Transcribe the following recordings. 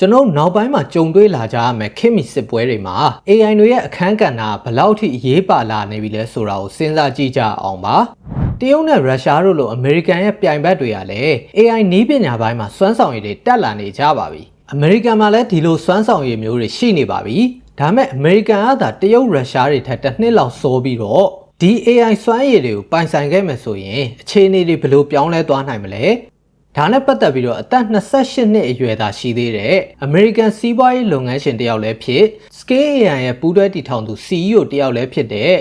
ကျွန်တော်နောက်ပိုင်းမှာကြုံတွေ့လာကြရမယ်ခင်မီစစ်ပွဲတွေမှာ AI တွေရဲ့အခန်းကဏ္ဍဘယ်လောက်ထိအရေးပါလာနေပြီလဲဆိုတာကိုစဉ်းစားကြည့်ကြအောင်ပါတရုတ်နဲ့ရုရှားတို့လိုအမေရိကန်ရဲ့ပြိုင်ဘက်တွေကလည်း AI နည်းပညာပိုင်းမှာစွမ်းဆောင်ရည်တွေတက်လာနေကြပါပြီအမေရိကန်မှာလည်းဒီလိုစွမ်းဆောင်ရည်မျိုးတွေရှိနေပါပြီဒါမဲ့အမေရိကန်ကသာတရုတ်ရုရှားတွေထက်တစ်နှစ်လောက်စောပြီးတော့ဒီ AI စွမ်းရည်တွေကိုပိုင်ဆိုင်ခဲ့မယ်ဆိုရင်အခြေအနေတွေဘယ်လိုပြောင်းလဲသွားနိုင်မလဲ ဒါနဲ့ပတ်သက်ပြီးတော့အသက်28နှစ်အရွယ်သာရှိသေးတဲ့ American စီးပွားရေးလုပ်ငန်းရှင်တယောက်လည်းဖြစ် Scale AI ရဲ့ပူးတွဲတည်ထောင်သူ CEO တယောက်လည်းဖြစ်တဲ့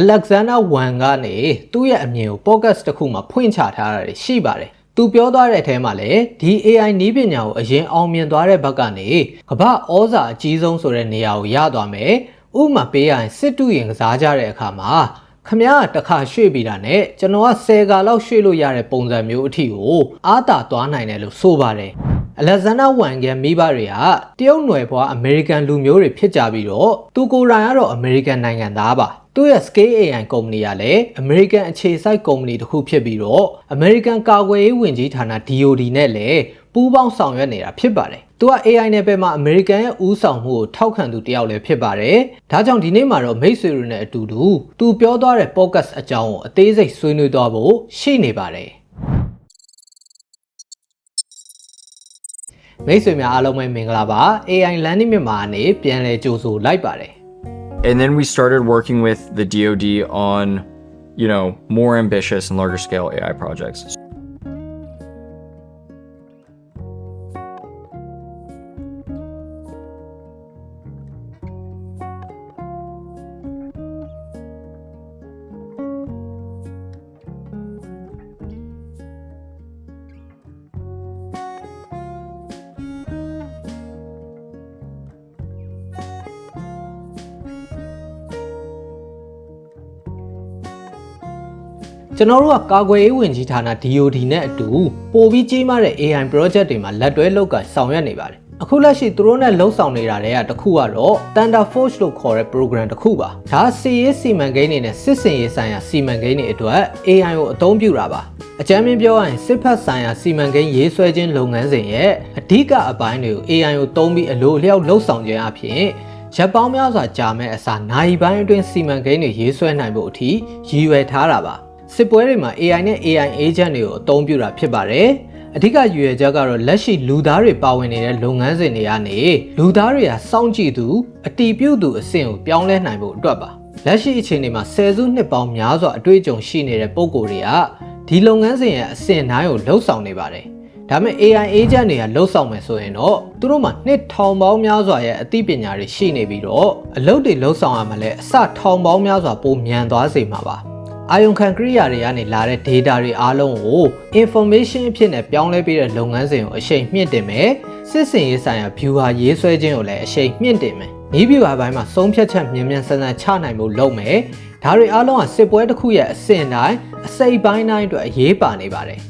Alexander Wang ကနေသူ့ရဲ့အမြင်ကို podcast တစ်ခုမှာဖွင့်ချထားတာတွေရှိပါတယ်။သူပြောသွားတဲ့အထဲမှာလည်းဒီ AI နည်းပညာကိုအရင်အောင်မြင်သွားတဲ့ဘက်ကနေကမ္ဘာဩဇာအကြီးဆုံးဆိုတဲ့နေရာကိုရသွားမယ်။ဥပမာပေးရရင်စစ်တူရင်ကစားကြတဲ့အခါမှာ ခမရတခါရွှေ့ပြီးတာနဲ့ကျွန်တော်က10ကာလောက်ရွှေ့လို့ရတဲ့ပုံစံမျိုးအထိကိုအားတာသွားနိုင်တယ်လို့ဆိုပါတယ်အလက်ဇန်နာဝမ်ကမိဘတွေကတရုတ်နွယ်ဘွားအမေရိကန်လူမျိုးတွေဖြစ်ကြပြီးတော့သူကိုယ်တိုင်ကတော့အမေရိကန်နိုင်ငံသားပါသူ့ရဲ့ Scale AI ကုမ္ပဏီကလည်း American အခြေစိုက်ကုမ္ပဏီတစ်ခုဖြစ်ပြီးတော့ American ကာကွယ်ရေးဝန်ကြီးဌာန DoD နဲ့လည်း ပူးပေါင်းဆောင်ရွက်နေတာဖြစ်ပါတယ်။သူက AI နယ်ပယ်မှာ American ရဲ့ဦးဆောင်မှုကိုထောက်ခံသူတယောက်လည်းဖြစ်ပါတယ်။ဒါကြောင့်ဒီနေ့မှာတော့မိတ်ဆွေတွေနဲ့အတူတူသူပြောသွားတဲ့ podcast အကြောင်းကိုအသေးစိတ်ဆွေးနွေးသွားဖို့ရှိနေပါတယ်။မိတ်ဆွေများအားလုံးပဲမင်္ဂလာပါ AI Learning မြန်မာအနေပြန်လည်ကြိုဆိုလိုက်ပါတယ် And then we started working with the DoD on, you know, more ambitious and larger scale AI projects. ။ ကျွန်တော်တို့ကကာကွယ်ရေးဝန်ကြီးဌာန DoD နဲ့အတူပိုပြီးကြီးမားတဲ့ AI project တွေမှာလက်တွဲလုပ်ကဆောင်ရွက်နေပါတယ်။အခုလက်ရှိသူတို့နဲ့လှုပ်ဆောင်နေတာတွေကတစ်ခုကတော့ Thunder Force လို့ခေါ်တဲ့ program တစ်ခုပါ။ဒါစီရေးစီမံကိန်းတွေနဲ့စစ်စင်ရေးဆိုင်ရာစီမံကိန်းတွေအတွက် AI ကိုအသုံးပြုတာပါ။အကြမ်းမြင်ပြောရရင်စစ်ဖက်ဆိုင်ရာစီမံကိန်းရေးဆွဲခြင်းလုပ်ငန်းစဉ်ရဲ့အဓိကအပိုင်းတွေကို AI ကိုသုံးပြီးအလို့အလျောက်လှုပ်ဆောင်ခြင်းအပြင်ရပ်ပေါင်းများစွာကြာမဲ့အစားနိုင်ပိုင်းအတွင်းစီမံကိန်းတွေရေးဆွဲနိုင်ဖို့အထိရည်ရွယ်ထားတာပါ စစ်ပွဲတွေမှာ AI နဲ့ AI agent တွေကိုအသုံးပြုတာဖြစ်ပါတယ်အဓိကရည်ရွယ်ချက်ကတော့လက်ရှိလူသားတွေပါဝင်နေတဲ့လုပ်ငန်းစဉ်တွေကနေလူသားတွေကစောင့်ကြည့်သူအတီးပြုတ်သူအဆင့်ကိုပြောင်းလဲနိုင်ဖို့အတွက်ပါလက်ရှိအခြေအနေမှာဆယ်စုနှစ်ပေါင်းများစွာအတွေ့အကြုံရှိနေတဲ့ပုံကိုယ်တွေကဒီလုပ်ငန်းစဉ်ရဲ့အဆင့်တိုင်းကိုလှုပ်ဆောင်နေပါတယ်ဒါပေမဲ့ AI agent တွေကလှုပ်ဆောင်မယ်ဆိုရင်တော့သူတို့မှာနှစ်ထောင်ပေါင်းများစွာရဲ့အသိပညာတွေရှိနေပြီးတော့အလုပ်တွေလှုပ်ဆောင်ရမှာလဲအစထောင်ပေါင်းများစွာပိုမြန်သွားစေမှာပါ အာယုံခံကရိယာတွေကနေလာတဲ့ data တွေအားလုံးကို information အဖြစ်နဲ့ပြောင်းလဲပေးတဲ့လုပ်ငန်းစဉ်ကိုအရှိန်မြင့်တင်မယ်စစ်စင်ရေးဆိုင်ရာ viewer ရေးဆွဲခြင်းကိုလည်းအရှိန်မြင့်တင်မယ်နီးပြပါပိုင်းမှာဆုံးဖြတ်ချက်မြင်မြန်ဆန်ဆန်ချနိုင်ဖို့လုပ်မယ်ဒါတွေအားလုံးကစစ်ပွဲတစ်ခုရဲ့အဆင့်တိုင်းအစိပ်ပိုင်းတိုင်းအတွက်အရေးပါနေပါတယ်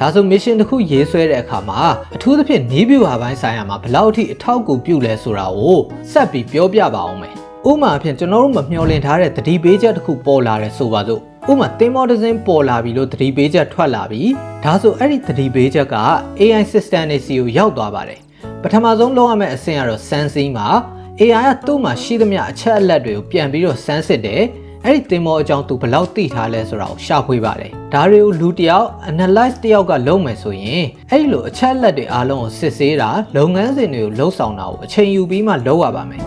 ဒါဆို mission တစ်ခုရေးဆွဲတဲ့အခါမှာအထူးသဖြင့်နီးပြပါပိုင်းဆိုင်ရာမှာဘယ်လောက်ထိအထောက်အကူပြုလဲဆိုတာကိုဆက်ပြီးပြောပြပါအောင်မယ်ဥပမာအဖြစ်ကျွန်တော်တို့မမျှော်လင့်ထားတဲ့သတိပေးချက်တစ်ခုပေါ်လာတယ်ဆိုပါစို့ ဥပမာသင်္ဘောတစ်စင်းပေါ်လာပြီလို့သတိပေးချက်ထွက်လာပြီဒါဆိုအဲ့ဒီသတိပေးချက်က AI system တွေစီကိုရောက်သွားပါတယ်ပထမဆုံးလုပ်ရမယ့်အဆင့်ကတော့ sensing မှာ AI ကသူ့မှာရှိသမျှအချက်အလက်တွေကိုပြန်ပြီးတော့စမ်းစစ်တယ်အဲ့ဒီသင်္ဘောအကြောင်းသူဘယ်လောက်သိထားလဲဆိုတာကိုရှာဖွေပါတယ်ဒါတွေကိုလူတယောက် analyze တယောက်ကလုပ်မယ်ဆိုရင်အဲ့ဒီလိုအချက်အလက်တွေအားလုံးကိုစစ်ဆေးတာလုပ်ငန်းစဉ်တွေကိုလှုပ်ဆောင်တာကိုအချိန်ယူပြီးမှလုပ်ရပါမယ်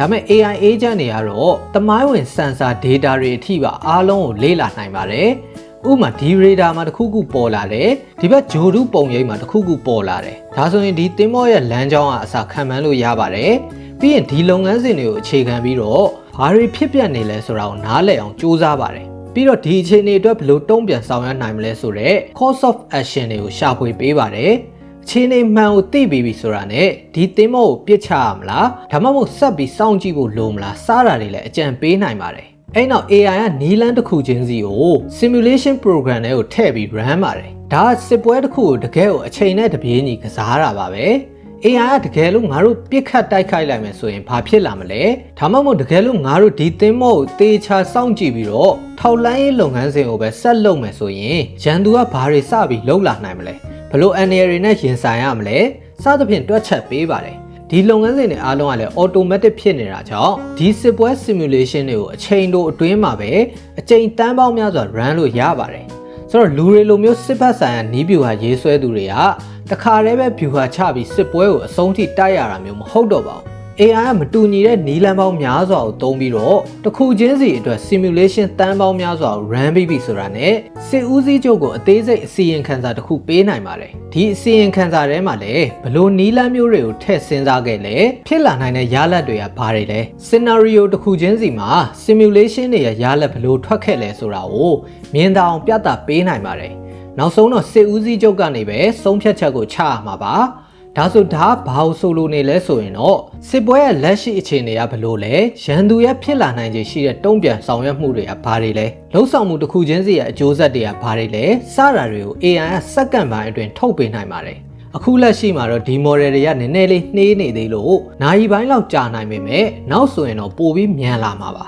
ဒါပေမဲ့ AI agent တွေကတော့တမိုင်းဝင် sensor data တွေအထိပါအားလုံးကိုလေ့လာနိုင်ပါတယ်။ဥပမာဒီ radar မှာတစ်ခုခုပေါ်လာတယ်ဒီဘက်ဂျိုဒုပုံရိပ်မှာတစ်ခုခုပေါ်လာတယ်ဒါဆိုရင်ဒီသင်္ဘောရဲ့လမ်းကြောင်းကအစခံမှန်းလို့ရပါတယ်ပြီးရင်ဒီလုပ်ငန်းစဉ်တွေကိုအခြေခံပြီးတော့ဘာတွေဖြစ်ပျက်နေလဲဆိုတာကိုနားလည်အောင်စူးစမ်းပါတယ်ပြီးတော့ဒီအခြေအနေအတွက်ဘယ်လိုတုံ့ပြန်ဆောင်ရွက်နိုင်မလဲဆိုတော့ course of action တွေကိုရှာဖွေပေးပါတယ် အခြေအနေမှန်ကိုသိပြီးပြီဆိုတာနဲ့ဒီသင်းမောကိုပြစ်ချရမလားဒါမှမဟုတ်ဆက်ပြီးစောင့်ကြည့်ဖို့လိုမလားစားတာတွေလည်းအကြံပေးနိုင်ပါတယ်အဲ့နောက် AI ကနီလန်းတစ်ခုချင်းစီကို simulation program တွေကိုထည့်ပြီး run ပါတယ်ဒါကစစ်ပွဲတစ်ခုကိုတကယ်ကိုအချိန်နဲ့တပြေးညီကစားတာပါပဲ AI ကတကယ်လို့ငါတို့ပြစ်ခတ်တိုက်ခိုက်လိုက်မယ်ဆိုရင်ဘာဖြစ်လာမလဲဒါမှမဟုတ်တကယ်လို့ငါတို့ဒီသင်းမောကိုတေချာစောင့်ကြည့်ပြီးတော့ထောက်လန်းရေးလုပ်ငန်းစဉ်ကိုပဲဆက်လုပ်မယ်ဆိုရင်ရန်သူကဘာတွေစပြီးလှုပ်လာနိုင်မလဲ ဘလို့ NR တွေနဲ့ရင်ဆိုင်ရမလဲစသဖြင့်တွက်ချက်ပေးပါတယ်ဒီလုပ်ငန်းစဉ်တွေအားလုံးကလည်း automatic ဖြစ်နေတာကြောင့်ဒီစစ်ပွဲ simulation တွေကိုအချိန်တိုအတွင်းမှာပဲအချိန်တန်းပေါင်းများစွာ run လို့ရပါတယ်ဆိုတော့လူတွေလိုမျိုးစစ်ဖက်ဆိုင်ရာနီးဗျူဟာရေးဆွဲသူတွေကတခါတည်းပဲဗျူဟာချပြီးစစ်ပွဲကိုအဆုံးထိတိုက်ရတာမျိုးမဟုတ်တော့ပါဘူး AI ကမတူညီတဲ့နီးလန်းပေါင်းများစွာကိုသုံးပြီးတော့တစ်ခုချင်းစီအတွက် simulation တန်းပေါင်းများစွာကို run ပြီးပြီဆိုတာနဲ့စစ်ဦးစီးချုပ်ကိုအသေးစိတ်အစီရင်ခံစာတစ်ခုပေးနိုင်ပါတယ်ဒီအစီရင်ခံစာထဲမှာလည်းဘလို့နီးလန်းမျိုးတွေကိုထည့်စဉ်းစားခဲ့လဲဖြစ်လာနိုင်တဲ့ရလဒ်တွေကဘာတွေလဲ scenario တစ်ခုချင်းစီမှာ simulation တွေရဲ့ရလဒ်ဘလို့ထွက်ခဲ့လဲဆိုတာကိုမြင်သာအောင်ပြသပေးနိုင်ပါတယ်နောက်ဆုံးတော့စစ်ဦးစီးချုပ်ကနေပဲဆုံးဖြတ်ချက်ကိုချရမှာပါ ဒါဆိုဒါဘာလို့ဆိုလိုနေလဲဆိုရင်တော့စစ်ပွဲရဲ့လက်ရှိအခြေအနေကဘလို့လဲရန်သူရဲ့ဖြစ်လာနိုင်ခြေရှိတဲ့တုံ့ပြန်ဆောင်ရွက်မှုတွေကဘာတွေလဲလှုပ်ဆောင်မှုတစ်ခုချင်းစီရဲ့အကျိုးဆက်တွေကဘာတွေလဲစတာတွေကို AI ကစက္ကန့်ပိုင်းအတွင်းထုတ်ပေးနိုင်ပါတယ်အခုလက်ရှိမှာတော့ဒီ model တွေကနည်းနည်းလေးနှေးနေသေးလို့နိုင်ပိုင်းလောက်ကြာနိုင်ပေမဲ့နောက်ဆိုရင်တော့ပိုပြီးမြန်လာမှာပါ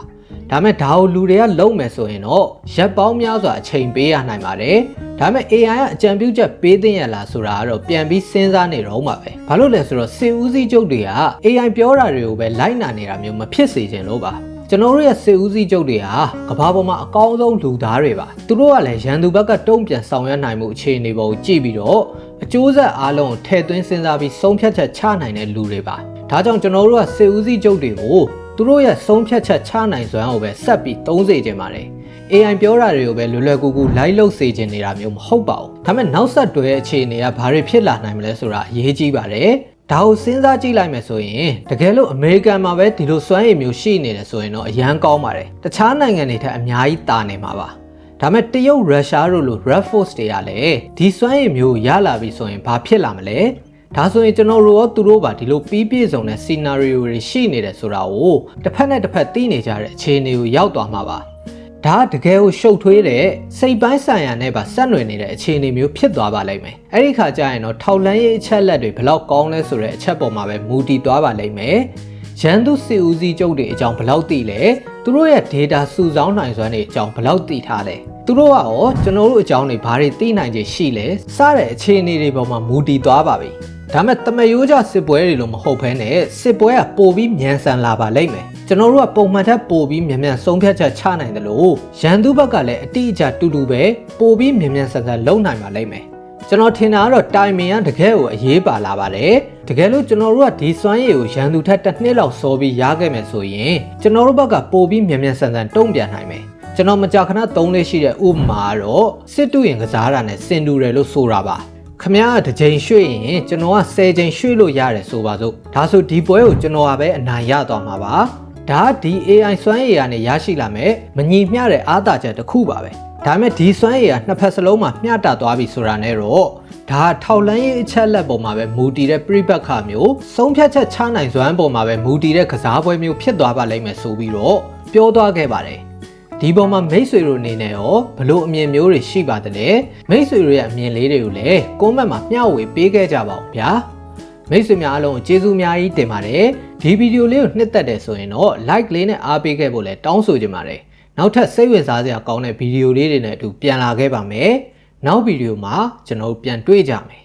ဒါမဲ့ဒါကိုလူတွေကလုံးမယ်ဆိုရင်တော့ရက်ပေါင်းများစွာအချိန်ပေးရနိုင်ပါတယ်ဒါမဲ့ AI ကအကြံပြုချက်ပေးသင့်ရလားဆိုတာကတော့ပြန်ပြီးစဉ်းစားနေတော့မှာပဲဘာလို့လဲဆိုတော့စေဦးစီးချုပ်တွေက AI ပြောတာတွေကိုပဲလိုက်နာနေတာမျိုးမဖြစ်စေချင်လို့ပါကျွန်တော်တို့ရဲ့စေဦးစီးချုပ်တွေဟာကမ္ဘာပေါ်မှာအကောင်းဆုံးလူသားတွေပါသူတို့ကလည်းရန်သူဘက်ကတုံ့ပြန်ဆောင်ရွက်နိုင်မှုအခြေအနေပေါ်ကိုကြည့်ပြီးတော့အကျိုးဆက်အားလုံးကိုထည့်သွင်းစဉ်းစားပြီးဆုံးဖြတ်ချက်ချနိုင်တဲ့လူတွေပါဒါကြောင့်ကျွန်တော်တို့ကစေဦးစီးချုပ်တွေကို သူတို့ရဲ့ဆုံးဖြတ်ချက်ချနိုင်စွမ်းကိုပဲဆက်ပြီးသုံးစေချင်ပါတယ် AI ပြောတာတွေကိုပဲလွယ်လွယ်ကူကူလိုက်လုပ်စေချင်နေတာမျိုးမဟုတ်ပါဘူး။ဒါပေမဲ့နောက်ဆက်တွဲအခြေအနေကဘာတွေဖြစ်လာနိုင်မလဲဆိုတာအရေးကြီးပါတယ်။ဒါကိုစဉ်းစားကြည့်လိုက်မယ်ဆိုရင်တကယ်လို့အမေရိကန်မှာပဲဒီလိုစွမ်းရည်မျိုးရှိနေတယ်ဆိုရင်တော့အရန်ကောင်းပါတယ်။တခြားနိုင်ငံတွေထက်အများကြီးတာနေမှာပါ။ဒါမဲ့တရုတ်ရုရှားတို့လို Red Force တွေကလည်းဒီစွမ်းရည်မျိုးရလာပြီဆိုရင်ဘာဖြစ်လာမလဲ။ ဒါဆိုရင်ကျွန်တော်တို့ရောသူတို့ပါဒီလိုပြီးပြည့်စုံတဲ့ scenario တွေရှိနေတယ်ဆိုတာကိုတစ်ဖက်နဲ့တစ်ဖက်သိနေကြတဲ့အခြေအနေကိုရောက်သွားမှာပါ။ဒါတကယ်ကိုရှုပ်ထွေးတဲ့စိတ်ပိုင်းဆိုင်ရာနဲ့ပါဆက်နွယ်နေတဲ့အခြေအနေမျိုးဖြစ်သွားပါလိမ့်မယ်။အဲ့ဒီခါကျရင်တော့ထောက်လန်းရေးအချက်လက်တွေဘယ်လောက်ကောင်းလဲဆိုတဲ့အချက်ပေါ်မှာပဲမူတည်သွားပါလိမ့်မယ်။ရန်သူစစ်ဦးစီးချုပ်တွေအကြောင်းဘယ်လောက်သိလဲ။သူတို့ရဲ့ data စုဆောင်းနိုင်စွမ်းတွေအကြောင်းဘယ်လောက်သိထားလဲ။သူတို့ကရောကျွန်တော်တို့အကြောင်းတွေဘာတွေသိနိုင်ခြေရှိလဲ။စတဲ့အခြေအနေတွေပေါ်မှာမူတည်သွားပါပြီ။ ဒါမဲ့တမယိုးကြစစ်ပွဲတွေလို့မဟုတ်ဘဲနဲ့စစ်ပွဲကပိုပြီးမြန်ဆန်လာပါလိမ့်မယ်ကျွန်တော်တို့ကပုံမှန်ထက်ပိုပြီးမြန်မြန်ဆုံးဖြတ်ချက်ချနိုင်တယ်လို့ရန်သူဘက်ကလည်းအတိအကျတူတူပဲပိုပြီးမြန်မြန်ဆန်ဆန်လုပ်နိုင်ပါလိမ့်မယ်ကျွန်တော်ထင်တာကတော့တိုင်မင်ကတကယ်ကိုအရေးပါလာပါတယ်တကယ်လို့ကျွန်တော်တို့ကဒီစွမ်းရည်ကိုရန်သူထက်တစ်နှစ်လောက်စောပြီးရခဲ့မယ်ဆိုရင်ကျွန်တော်တို့ဘက်ကပိုပြီးမြန်မြန်ဆန်ဆန်တုံ့ပြန်နိုင်မယ်ကျွန်တော်မကြာခဏသုံးလေးရှိတဲ့ဥပမာကတော့စစ်တူရင်ကစားတာနဲ့စင်တူတယ်လို့ဆိုတာပါ ခမရကတစ်ချိန်ရွှေ့ရင်ကျွန်တော်က10ချိန်ရွှေ့လို့ရတယ်ဆိုပါစို့ဒါဆိုဒီပွဲကိုကျွန်တော်ကပဲအနိုင်ရသွားမှာပါဒါဒီ AI စွမ်းရည်ကနေရရှိလာမဲ့မညီမျှတဲ့အားသာချက်တစ်ခုပါပဲဒါမဲ့ဒီစွမ်းရည်ကနှစ်ဖက်စလုံးမှာမျှတသွားပြီဆိုတာနဲ့တော့ဒါထောက်လန်းရေးအချက်လက်ပေါ်မှာပဲမူတည်တဲ့ပြိပက္ခမျိုးဆုံးဖြတ်ချက်ချနိုင်စွမ်းပေါ်မှာပဲမူတည်တဲ့ကစားပွဲမျိုးဖြစ်သွားပါလိမ့်မယ်ဆိုပြီးတော့ပြောသွားခဲ့ပါတယ် ဒီပေါ်မှာမိတ်ဆွေတို့အနေနဲ့ရောဘလို့အမြင်မျိုးတွေရှိပါသလဲမိတ်ဆွေတို့ရဲ့အမြင်လေးတွေကိုလည်းကွန်မန့်မှာမျှဝေပေးခဲ့ကြပါဦးဗျာမိတ်ဆွေများအားလုံးကျေးဇူးများကြီးတင်ပါတယ်ဒီဗီဒီယိုလေးကိုနှစ်သက်တယ်ဆိုရင်တော့ like လေးနဲ့အားပေးခဲ့ဖို့လည်းတောင်းဆိုချင်ပါတယ်နောက်ထပ်စိတ်ဝင်စားစရာကောင်းတဲ့ဗီဒီယိုလေးတွေနဲ့အတူပြန်လာခဲ့ပါမယ်နောက်ဗီဒီယိုမှာကျွန်တော်တို့ပြန်တွေ့ကြမယ်